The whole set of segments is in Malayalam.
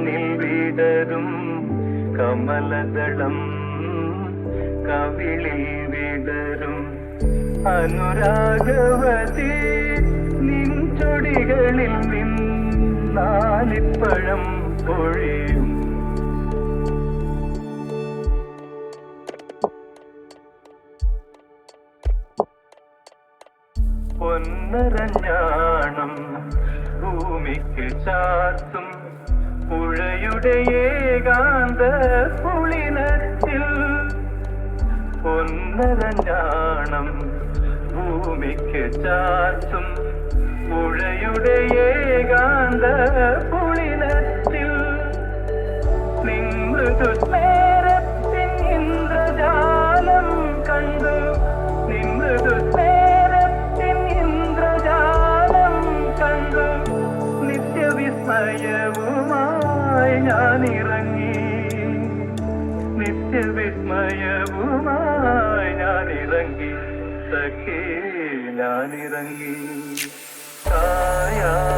കണ്ണിൽ വിടരും കമലദളം കവിളിൽ വിടരും. അനുരാഗവതി നിൻ ചൊടികളിൽ നിന്നാലിപ്പഴം പൊഴിയും. പൊന്നരഞ്ഞാണം ഭൂമിക്ക് ചാർത്തും പുഴയുടെ ഏകാന്ത പുളിനത്തിൽ പൊന്നരഞ്ഞാണം ഭൂമിക്ക് ചാർത്തും. പുഴയുടെ ഏകാന്ത പുളിനത്തിൽ നിങ്ങൾ നേരത്തിൻ ഇന്ദ്രജാലം കണ്ടു. ഇറങ്ങി സഖി ഞാനിറങ്ങി. ഇറങ്ങി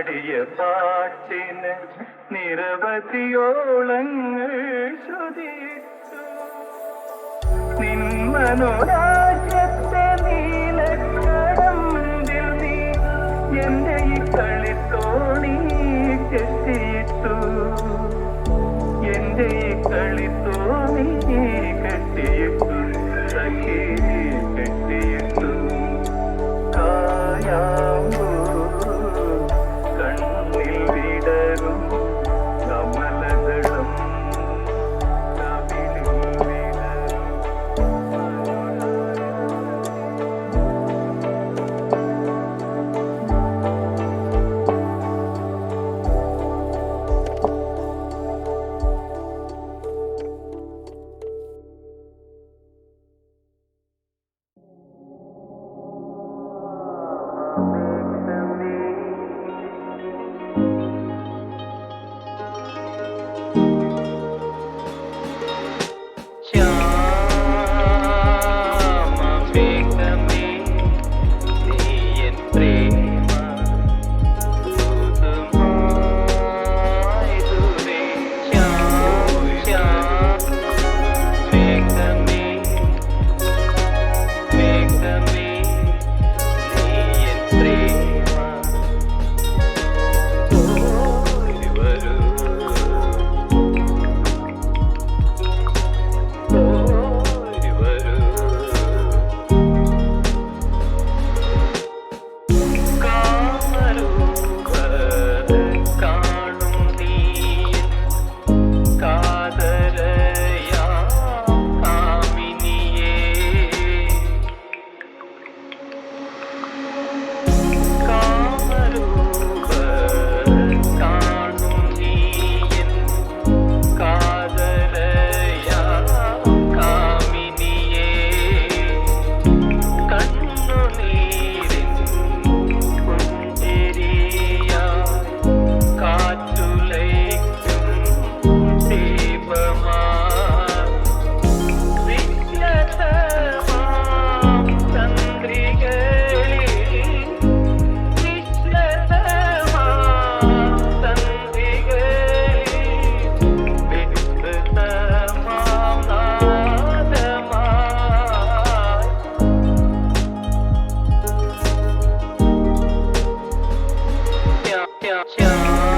പാടിയ പാട്ടിന് നിരവധിയോളങ്ങൾ ശ്രുതിച്ചു നിന്മനോരാജ്യത്തെ നീല നീലക്കടമ്പിൽ നീ എന്റെ ഈ കളിത്തോണി കെട്ടിയിട്ടു. എന്റെ ഈ കളിത്തോണി കെട്ടിയിട്ടു. സഖി കെട്ടിയിട്ടു chill.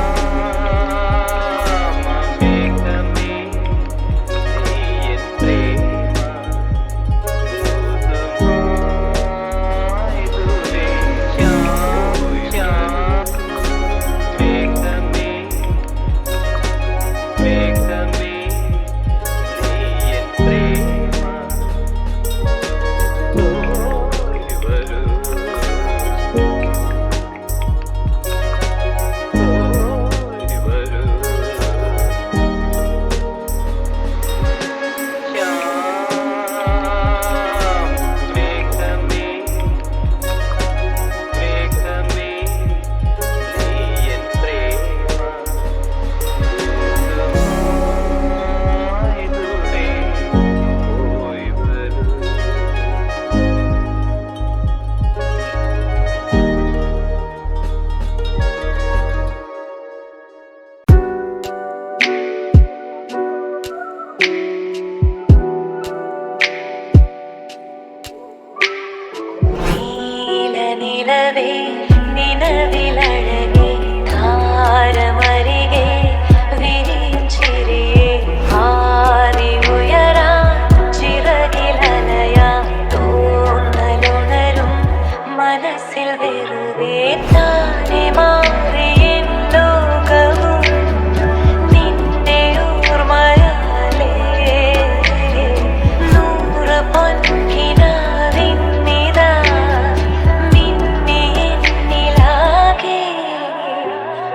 need the beat.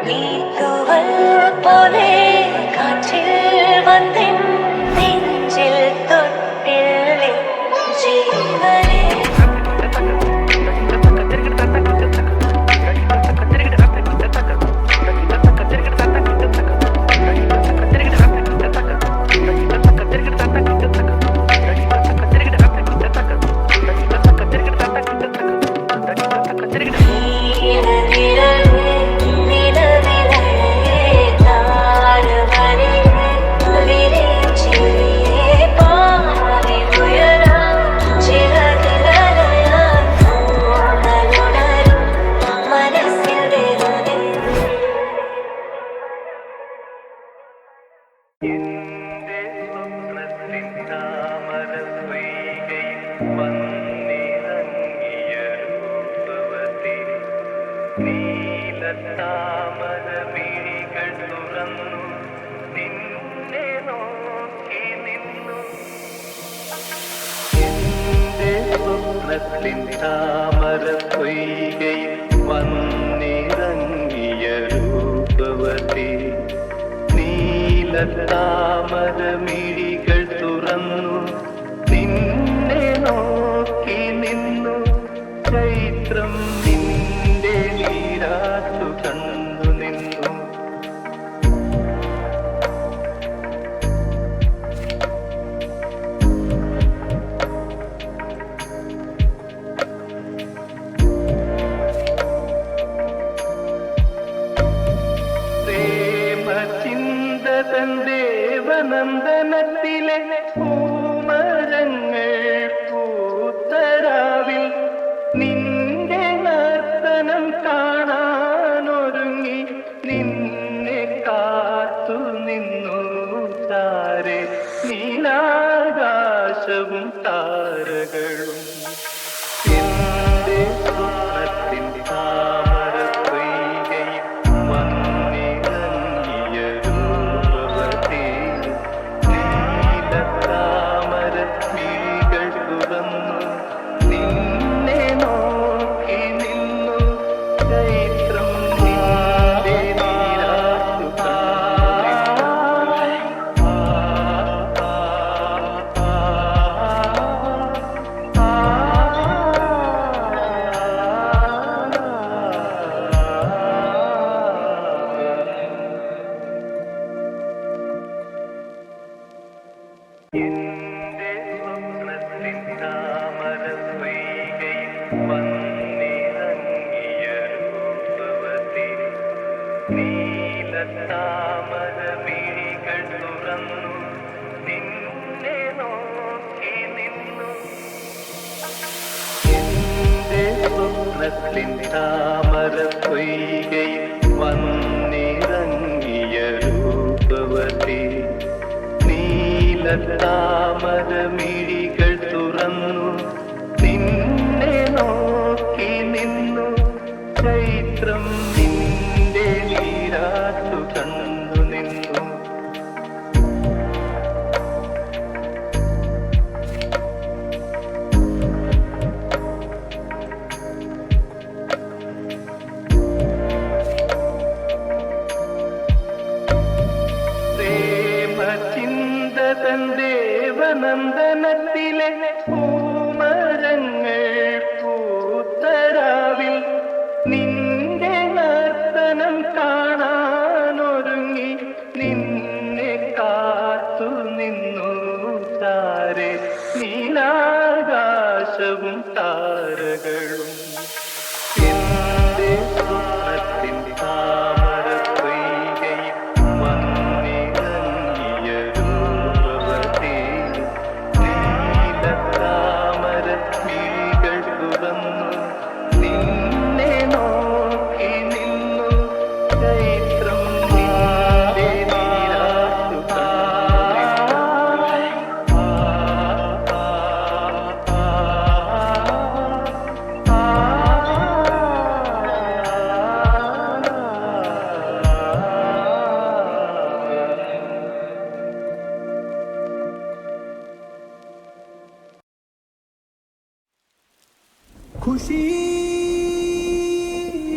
நீக்குவல் போலே காற்றில் வந்தேன். ീകയിൽ വന്നിറങ്ങിയ രൂപവതി. നീലത്താമരമിഴികൾ തുറന്നു. നിന്നെ നോക്കി നിന്നു ചൈത്രം தந்தேவ நந்தனத்திலே. നീലത്താമര വന്നിറങ്ങിയ രൂപവതി. നീലത്താമര മിഴികൾ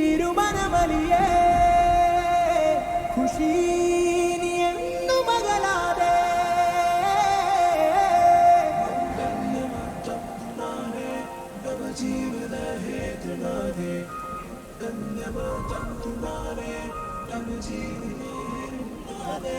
ഖുഷീരുമനമലിയേ ഖുഷീ ജീവന ഹേതുനാദേ ധന്യമാതം തുമാരേ തം ജീവനേ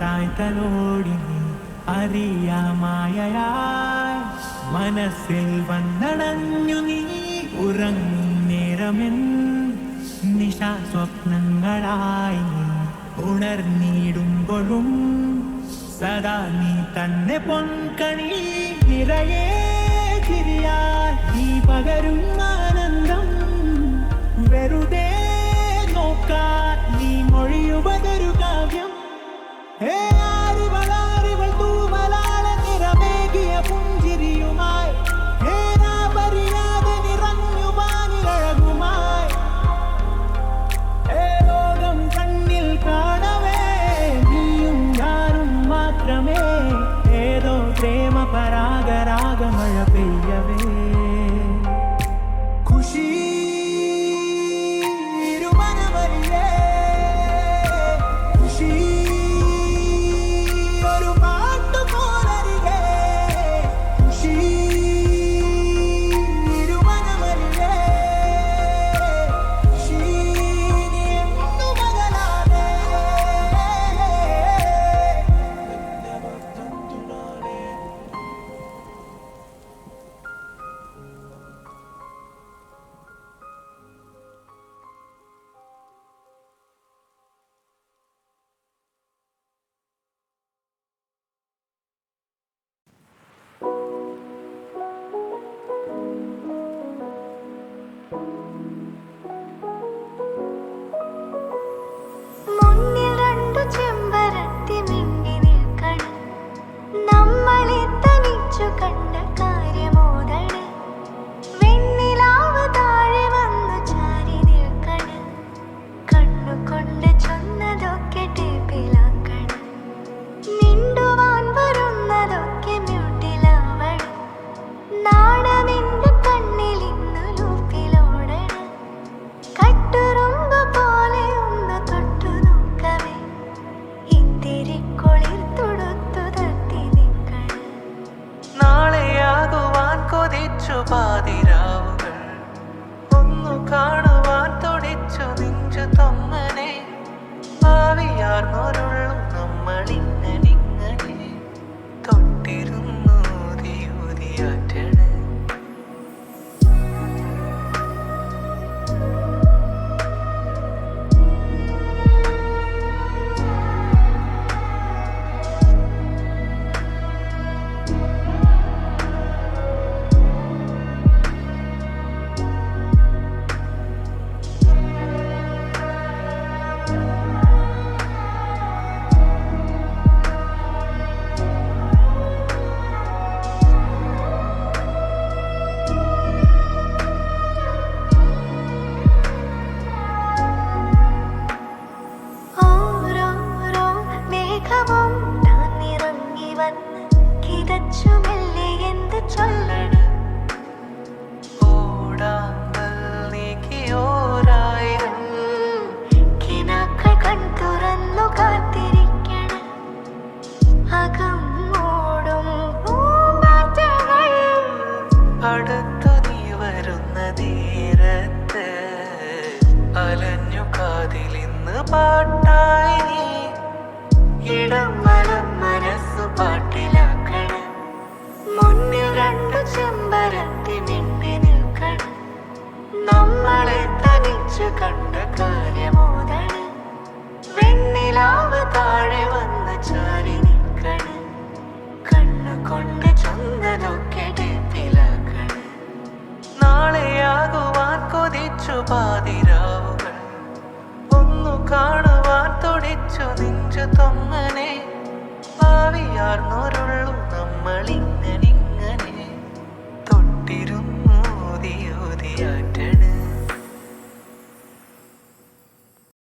താഴ്ത്തലോടിനി അറിയാമായ മനസ്സിൽ വന്നടഞ്ഞു നീ ഉറങ്ങും നേരമെൻ നിശാ സ്വപ്നങ്ങളായി ഉണർന്നിടുമ്പോഴും സദാ നീ തന്നെ പൊൻകണി നിറയെ ചിരിയാൽ നീ പകരും ആനന്ദം വെറുതെ നോക്കാൻ നീ മൊഴിയുപതരുക Hey, I കണ്ട കാര്യമോദണ് വെണ്ണിലാവ് താഴെ വന്ന് ചാരി നിൽക്കണം. കണ്ണുകൊണ്ട് ചന്തതൊക്കെ ഡേപ്പിലാക്കണം നാളെയാകുവാൻ കൊതിച്ചു പാതിരാവുകൾ. ഒന്നു കാണുവാൻ തുടിച്ചു നെഞ്ചു തൊങ്ങനെ ഭാവിയാർന്നൊരുള്ളു നമ്മളിങ്ങനെ